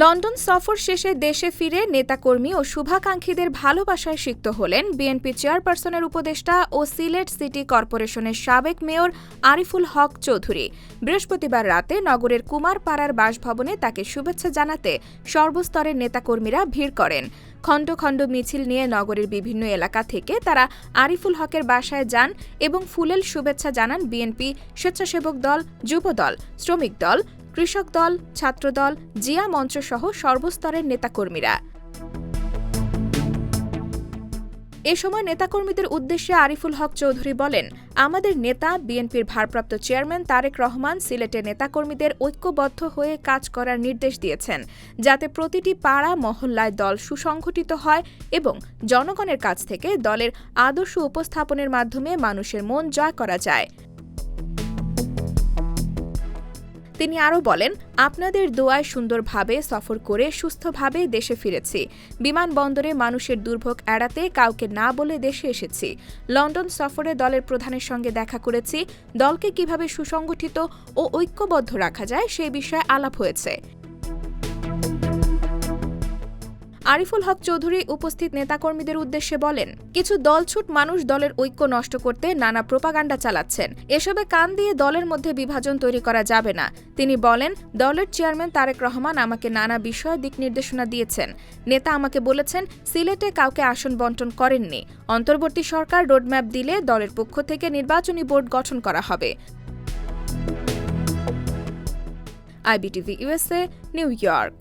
London সফর শেষে দেশে ফিরে নেতাকর্মী ও শুভাকাঙ্ক্ষীদের ভালোবাসায় সিক্ত হলেন বিএনপি চেয়ারপারসনের উপদেষ্টা ও সিলেট সিটি কর্পোরেশনের সাবেক মেয়র আরিফুল হক চৌধুরী। বৃহস্পতিবার রাতে নগরের কুমারপাড়ার বাসভবনে তাকে শুভেচ্ছা জানাতে সর্বস্তরের নেতাকর্মীরা ভিড় করেন। খণ্ড খণ্ড মিছিল নিয়ে নগরের বিভিন্ন এলাকা থেকে তারা আরিফুল হকের বাসায় যান এবং ফুলেল শুভেচ্ছা জানান বিএনপি স্বেচ্ছাসেবক দল যুবদল শ্রমিক দল কৃষক দল, ছাত্রদল, জিয়া মঞ্চ সহ সর্বস্তরের নেতাকর্মীরা। এ সময় নেতাকর্মীদের উদ্দেশ্যে আরিফুল হক চৌধুরী বলেন, আমাদের নেতা, বিএনপির ভারপ্রাপ্ত চেয়ারম্যান তারেক রহমান সিলেটে নেতাকর্মীদের ঐক্যবদ্ধ হয়ে কাজ করার নির্দেশ দিয়েছেন, যাতে প্রতিটি পাড়া, মহল্লায় দল সুসংগঠিত হয় এবং জনগণের কাছ থেকে দলের আদর্শ উপস্থাপনের মাধ্যমে মানুষের মন জয় করা যায়। তিনি আরও বলেন, আপনাদের দোয়ায় সুন্দরভাবে সফর করে সুস্থভাবে দেশে ফিরেছি। বিমানবন্দরে মানুষের দুর্ভোগ এড়াতে কাউকে না বলে দেশে এসেছি। লন্ডন সফরে দলের প্রধানের সঙ্গে দেখা করেছি। দলকে কীভাবে সুসংগঠিত ও ঐক্যবদ্ধ রাখা যায় সেই বিষয়ে আলাপ হয়েছে। আরিফুল হক চৌধুরী উপস্থিত নেতাকর্মীদের উদ্দেশ্যে বলেন, কিছু দলছুট মানুষ দলের ঐক্য নষ্ট করতে নানা প্রোপাগান্ডা চালাচ্ছেন। এসবে কান দিয়ে দলের মধ্যে বিভাজন তৈরি করা যাবে না। তিনি বলেন, দলের চেয়ারম্যান তারেক রহমান আমাকে নানা বিষয়ে দিক নির্দেশনা দিয়েছেন। নেতা আমাকে বলেছেন, সিলেটে কাউকে আসন বন্টন করেননি। অন্তর্বর্তী সরকার রোডম্যাপ দিলে দলের পক্ষ থেকে নির্বাচনী বোর্ড গঠন করা হবে। IBTV USA New York.